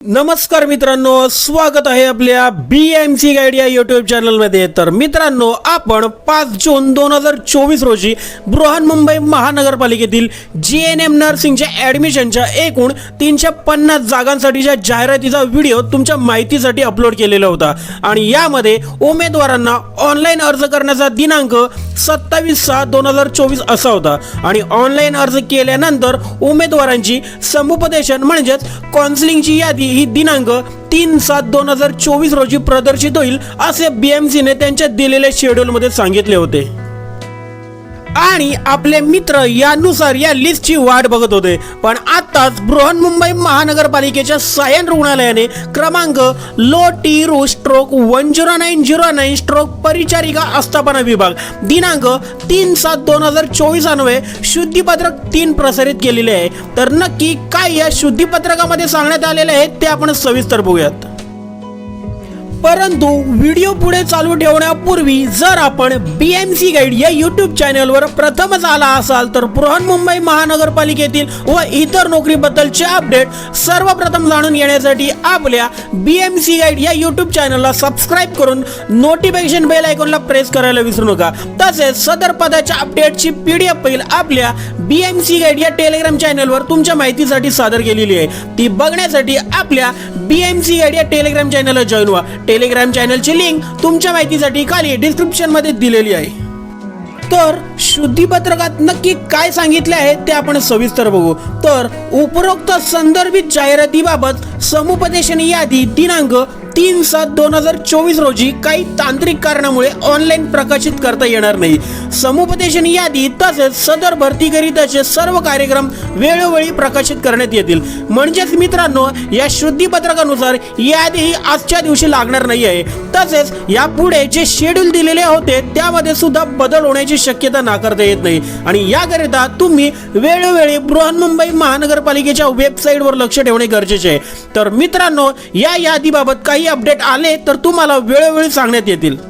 नमस्कार मित्रांनो स्वागत आहे आपल्या बी एम सी गाईड या युट्यूब चॅनलमध्ये तर मित्रांनो आपण पाच जून दोन हजार चोवीस रोजी बृहन्मुंबई महानगरपालिकेतील जी एन एम नर्सिंगच्या ॲडमिशनच्या एकूण तीनशे पन्नास जागांसाठीच्या जाहिरातीचा व्हिडिओ तुमच्या माहितीसाठी अपलोड केलेला होता. आणि यामध्ये उमेदवारांना ऑनलाईन अर्ज करण्याचा दिनांक सत्तावीस सहा दोन हजार चोवीस असा होता. आणि ऑनलाईन अर्ज केल्यानंतर उमेदवारांची समुपदेशन म्हणजेच काउन्सिलिंगची यादी ही दिनांक तीन सात दोन हजार चोवीस रोजी प्रदर्शित होईल असे बीएमसीने त्यांच्या दिलेल्या शेड्यूलमध्ये सांगितले होते. आणि आपले मित्र यानुसार या लिस्टची वाट बघत होते. पण आताच बृहन्मुंबई महानगरपालिकेच्या सायन रुग्णालयाने क्रमांक लो टी रू stroke one zero nine zero nine stroke परिचारिका आस्थापना विभाग दिनांक तीन सात दोन हजार चोवीस अन्वये शुद्धीपत्रक तीन प्रसारित केलेले आहे. तर नक्की काय या शुद्धीपत्रकामध्ये सांगण्यात आलेले आहे ते आपण सविस्तर बघूयात. परंतु व्हिडिओ पुढे चालू ठेवण्यापूर्वी जर आपण बी एम सी गाईड या यूट्यूब चॅनलवर प्रथमच आला असाल तर बृहन्मुंबई महानगरपालिकेतील व इतर नोकरीबद्दलचे अपडेट सर्वप्रथम जाणून घेण्यासाठी आपल्या बी एम सी गाईड या यूट्यूब चॅनलला सबस्क्राईब करून नोटिफिकेशन बेल आयकॉनला प्रेस करायला विसरू नका. तसेच सदर पदाच्या अपडेटची पी डी एफ फाईल आपल्या बी एम सी गाईड या टेलिग्राम चॅनलवर तुमच्या माहितीसाठी सादर केलेली आहे. ती बघण्यासाठी आपल्या बी एम सी गाईड या टेलिग्राम चॅनलला जॉईन व्हा. टेलिग्राम चॅनलची लिंक तुमच्या माहितीसाठी खाली डिस्क्रिप्शनमध्ये दिलेली आहे. तर शुद्धीपत्रकात नक्की काय सांगितले आहे ते आपण सविस्तर बघू. तर उपरोक्त संदर्भित जाहिरातीबाबत समुपदेशन यादी दिनांक तीन सात दोन हजार चोवीस रोजी काही तांत्रिक कारणामुळे ऑनलाईन प्रकाशित करता येणार नाही. समुपदेशन यादी तसेच सदर भरतीकरिताचे सर्व कार्यक्रम वेळोवेळी प्रकाशित करण्यात येतील. म्हणजेच मित्रांनो या शुद्धीपत्रकानुसार यादी ही आजच्या दिवशी लागणार नाही आहे तसेच यापुढे जे शेड्यूल दिलेले होते त्यामध्ये सुद्धा बदल होण्याची शक्यता नाकारता येत नाही. आणि याकरिता तुम्ही वेळोवेळी बृहन्मुंबई महानगरपालिकेच्या वेबसाईटवर लक्ष ठेवणे गरजेचे आहे. तर मित्रांनो या यादीबाबत काही अपडेट आले तर तुम्हाला वेळोवेळी सांगण्यात येतील.